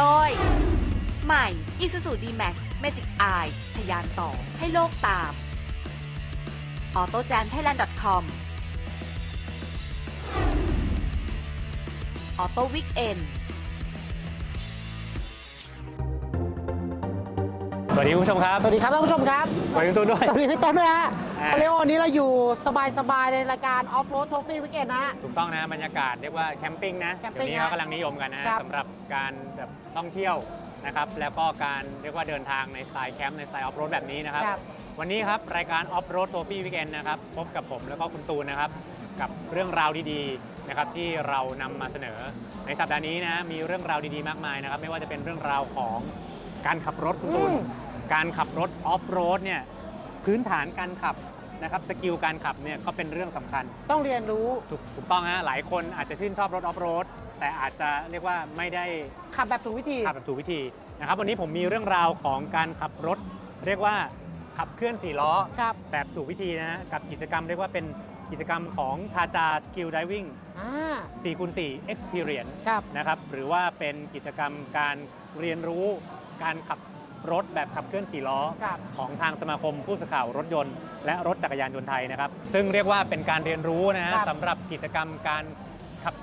โดย ใหม่ Isuzu D-Max Magic Eye ทะยานต่อให้โลกตาม AutoJamThailand.com Auto สวัสดีคุณผู้ชมครับ สวัสดีครับท่านผู้ชมครับ สวัสดีคุณตูนด้วย สวัสดีพี่ต้นด้วยฮะอ่าเขาเรียกว่าวันนี้เราอยู่สบายๆในรายการ Off Road Trophy Weekend นะฮะ ถูกต้องนะบรรยากาศเรียกว่าแคมปิ้งนะแคมปิ้เดี๋ยวงนี้ฮะเขากำลังนิยมกันนะครับ สำหรับการแบบท่องเที่ยวนะครับ แล้วก็การเรียกว่าเดินทางในสไตล์แคมป์ในสไตล์ออฟโรดแบบนี้นะครับครับวันนี้ครับ รายการออฟโรดโทฟี่วีคเอนนะครับ พบกับผมแล้วก็คุณตูนนะครับ กับเรื่องราวดีๆนะครับที่เรานำมาเสนอ ในสัปดาห์นี้นะมีเรื่องราวดีๆมากมายนะครับ ไม่ว่าจะเป็นเรื่องราวของการขับรถคุณตูนอืม การขับรถออฟโรดเนี่ยพื้นฐานการขับนะครับสกิลการขับเนี่ยก็เป็นเรื่องสำคัญ ต้องเรียนรู้ถูกถูกต้องฮะหลายคนอาจจะชื่นชอบรถออฟโรดแต่อาจจะเรียกว่าไม่ได้ขับแบบถูกวิธี ขับแบบถูกวิธีนะครับวันนี้ผมมีเรื่องราวของการขับรถ เรียกว่าขับเคลื่อนสี่ล้อ ครับแบบถูกวิธีนะฮะกับกิจกรรมเรียกว่าเป็นกิจกรรมของทาจาสกิลดิวิ่งอ่า4คูณ4 Experience ครับ นะครับหรือว่าเป็นกิจกรรมการเรียนรู้การขับ รถแบบขับเคลื่อนสี่ล้อ ครับ ของทางสมาคมผู้สื่อข่าวรถยนต์ และรถจักรยานยนต์ไทยนะครับ ซึ่งเรียกว่าเป็นการเรียนรู้นะฮะครับ สำหรับกิจกรรมการขับ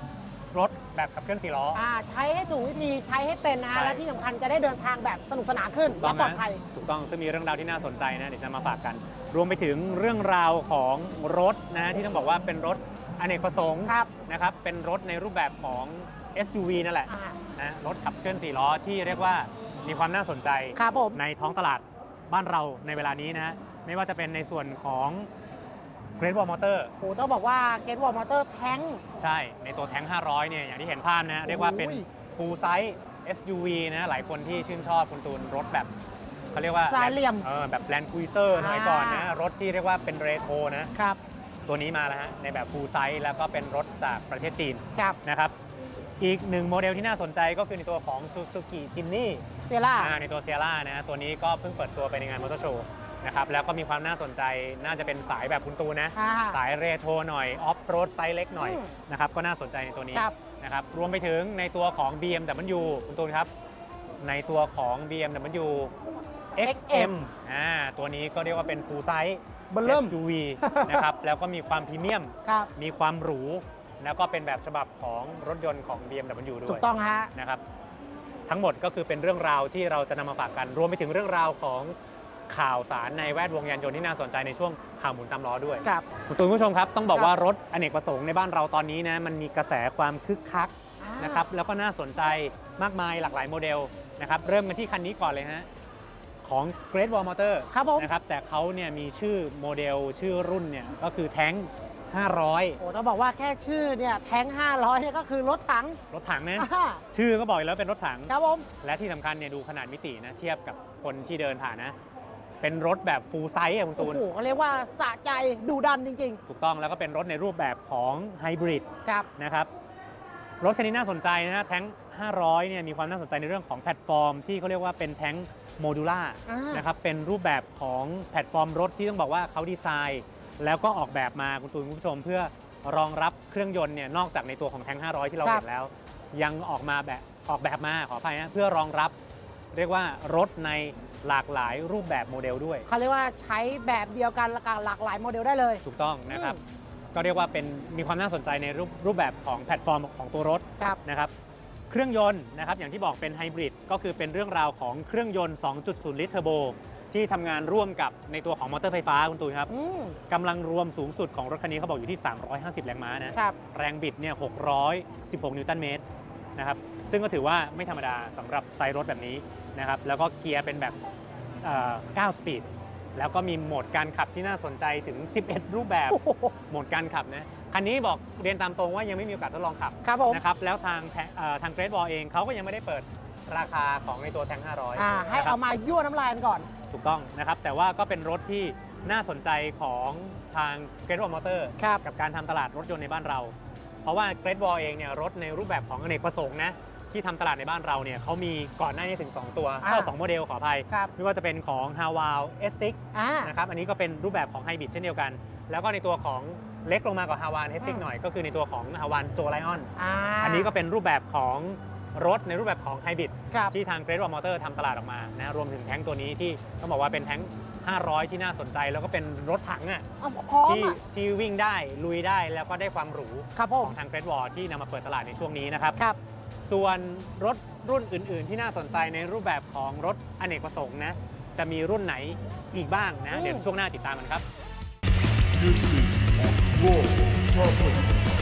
รถแบบขับเคลื่อนสี่ล้อ อ่าใช้ให้ถูกวิธีใช้ให้เป็นนะฮะใช่และที่สำคัญจะได้เดินทางแบบสนุกสนานขึ้นถูกและต้องปลอดนะภัย ถูกต้องซึ่งมีเรื่องราวที่น่าสนใจนะเดี๋ยวจะมาฝากกัน รวมไปถึงเรื่องราวของรถนะที่ต้องบอกว่าเป็นรถอเนกประสงค์ครับ นะครับเป็นรถในรูปแบบของ SUV นั่นแหละอ่า นะรถขับเคลื่อนสี่ล้อที่เรียกว่า มีความน่าสนใจครับผม ในท้องตลาดบ้านเราในเวลานี้นะฮะไม่ว่าจะเป็นในส่วนของ Great Wall Motor โอ้ต้องบอกว่า Get Wall Motor แท้ง ใช่ในตัวแท้ง 500 เนี่ยอย่างที่เห็นภาพนะ เรียกว่าเป็นโอ้ย full size SUV นะหลายคนที่ชื่นชอบคุณตูนรถแบบเขาเรียกว่าสายเหลี่ยมเออแบบแลนด์คุยเซอร์สมัยก่อนนะ อ่ารถที่เรียกว่าเป็นเรโทรนะ ครับตัวนี้มาแล้วฮะในแบบ full size แล้วก็เป็นรถจากประเทศจีนครับ นะครับ อีกหนึ่งโมเดลที่น่าสนใจก็คือในตัวของ Suzuki Jimny เซียร่า อ่าในตัวเซียร่านะตัวนี้ก็เพิ่งเปิดตัวไปในงานมอเตอร์โชว์นะครับแล้วก็มีความน่าสนใจน่าจะเป็นสายแบบคุณตูนนะ อ่าสายเรโทรหน่อยออฟโรดไซส์เล็กหน่อยอืมนะครับก็น่าสนใจในตัวนี้ครับ นะครับรวมไปถึงในตัวของ BMW คุณตูนครับ ในตัวของ BMW XM อ่าตัวนี้ก็เรียกว่าเป็น full size เบิ่มเริ่ม SUV นะครับแล้วก็มีความพรีเมียม ครับ มีความหรู แล้วก็เป็นแบบฉบับของรถยนต์ของ BMW ด้ถูวยกต้องฮะ นะครับทั้งหมดก็คือเป็นเรื่องราวที่เราจะนำมาฝากกัน รวมไปถึงเรื่องราวของข่าวสารในแวดวงยานยนต์ที่น่าสนใจในช่วงข่าวหมุนตามล้อด้วยครับ คุณผู้ชมครับต้องบอกครับ ว่ารถอเนกประสงค์ในบ้านเราตอนนี้นะมันมีกระแสความคึกคักอ่านะครับแล้วก็น่าสนใจมากมายหลากหลายโมเดลนะครับเริ่มกันที่คันนี้ก่อนเลยฮะของ Great Wall Motor ครับผม นะครับแต่เขาเนี่ยมีชื่อโมเดลชื่อรุ่นเนี่ยก็คือแท้ง 500 โอ้ต้องบอกว่าแค่ชื่อเนี่ยแท้ง 500เนี่ยก็คือรถถังรถถังนะ อ่าชื่อก็บอกอยู่แล้วเป็นรถถัง ครับผม และที่สำคัญเนี่ยดูขนาดมิตินะ เทียบกับคนที่เดินผ่านนะ เป็นรถแบบฟูลไซส์อะคุณโอ้ตูน โหเขาเรียกว่าสะใจดูดันจริง ถูกต้องแล้วก็เป็นรถในรูปแบบของไฮบริดๆ ครับ นะครับ รถคันนี้น่าสนใจนะฮะแท้ง 500 เนี่ยมีความน่าสนใจในเรื่องของแพลตฟอร์ม ที่เขาเรียกว่าเป็นแท้งโมดูล่าอ่าน นะครับเป็นรูปแบบของแพลตฟอร์มรถที่ต้องบอกว่าเขาดีไซน์ แล้วก็ออกแบบมาคุณตูนคุณผู้ชม เพื่อรองรับเครื่องยนต์เนี่ยนอกจากในตัวของแท้ง 500 ที่เราครับเห็นแล้ว ยังออกมาแบบออกแบบมาขออภัยนะเพื่อรองรับ เรียกว่ารถในหลากหลายรูปแบบโมเดลด้วย เขาเรียกว่าใช้แบบเดียวกันและกันหลากหลายโมเดลได้เลย ถูกต้องนะครับ ก็เรียกว่าเป็นมีความน่าสนใจในรูปรูปแบบของแพลตฟอร์มของตัวรถครับ นะครับเครื่องยนต์นะครับอย่างที่บอกเป็นไฮบริดก็คือเป็นเรื่องราวของเครื่องยนต์ 2.0 ลิตรเทอร์โบ ที่ทำงานร่วมกับในตัวของมอเตอร์ไฟฟ้าคุณตูนครับอืมกำลังรวมสูงสุดของรถคันนี้เขาบอกอยู่ที่ 350 แรงม้านะ ครับ แรงบิดเนี่ย 616 นิวตันเมตรนะครับ ซึ่งก็ถือว่าไม่ธรรมดาสำหรับไซส์รถแบบนี้นะครับ แล้วก็เกียร์เป็นแบบเอ่อ9สปีด แล้วก็มีโหมดการขับที่น่าสนใจถึง 11 รูปแบบโอ้โหโหมดการขับนะ คันนี้บอกเรียนตามตรงว่ายังไม่มีโอกาสทดลองขับครับผม นะครับ แล้วทางแทเอ่อทางเกรดบอลเองเขาก็ยังไม่ได้เปิด ราคาของในตัวแทง 500อ่าให้นะครับเอามายั่วน้ำลายกันก่อน ถูกต้องนะครับ แต่ว่าก็เป็นรถที่น่าสนใจของทางเกรดบอลมอเตอร์ครับ กับการทำตลาดรถยนต์ในบ้านเรา เพราะว่าเกรดบอลเองเนี่ยรถในรูปแบบของอเนกประสงค์นะที่ทำตลาดในบ้านเราเนี่ยเขามีก่อนหน้านี้ถึง 2 ตัวอ่า เข้าสองโมเดลขออภัย ครับไม่ว่าจะเป็นของ h a w a l S6 อ่า นะครับ อันนี้ก็เป็นรูปแบบของไฮบริดเช่นเดียวกัน แล้วก็ในตัวของเล็กลงมากับ h a w a l S6 อืม หน่อย ก็คือในตัวของ h a w a l Joe Lion อ่าอันนี้ก็เป็นรูปแบบของ รถในรูปแบบของไฮบริดครับที่ทาง Great Wall Motor ทำตลาดออกมานะรวมถึงแท้งตัวนี้ที่ต้องบอกว่าเป็นแท้ง 500 ที่น่าสนใจ แล้วก็เป็นรถถังอะเอาพร้อมที่อะ ที่วิ่งได้ลุยได้แล้วก็ได้ความหรูครับผขม องทาง Great Wall ที่นำมาเปิดตลาดในช่วงนี้นะครับ ครับ ส่วนรถรุ่นอื่น ๆ ที่น่าสนใจในรูปแบบของรถอเนกประสงค์นะจะมีรุ่นไหนอีกบ้างนะ อืม เดี๋ยวช่วงหน้าติดตามกันครับ This is Off-Road Property.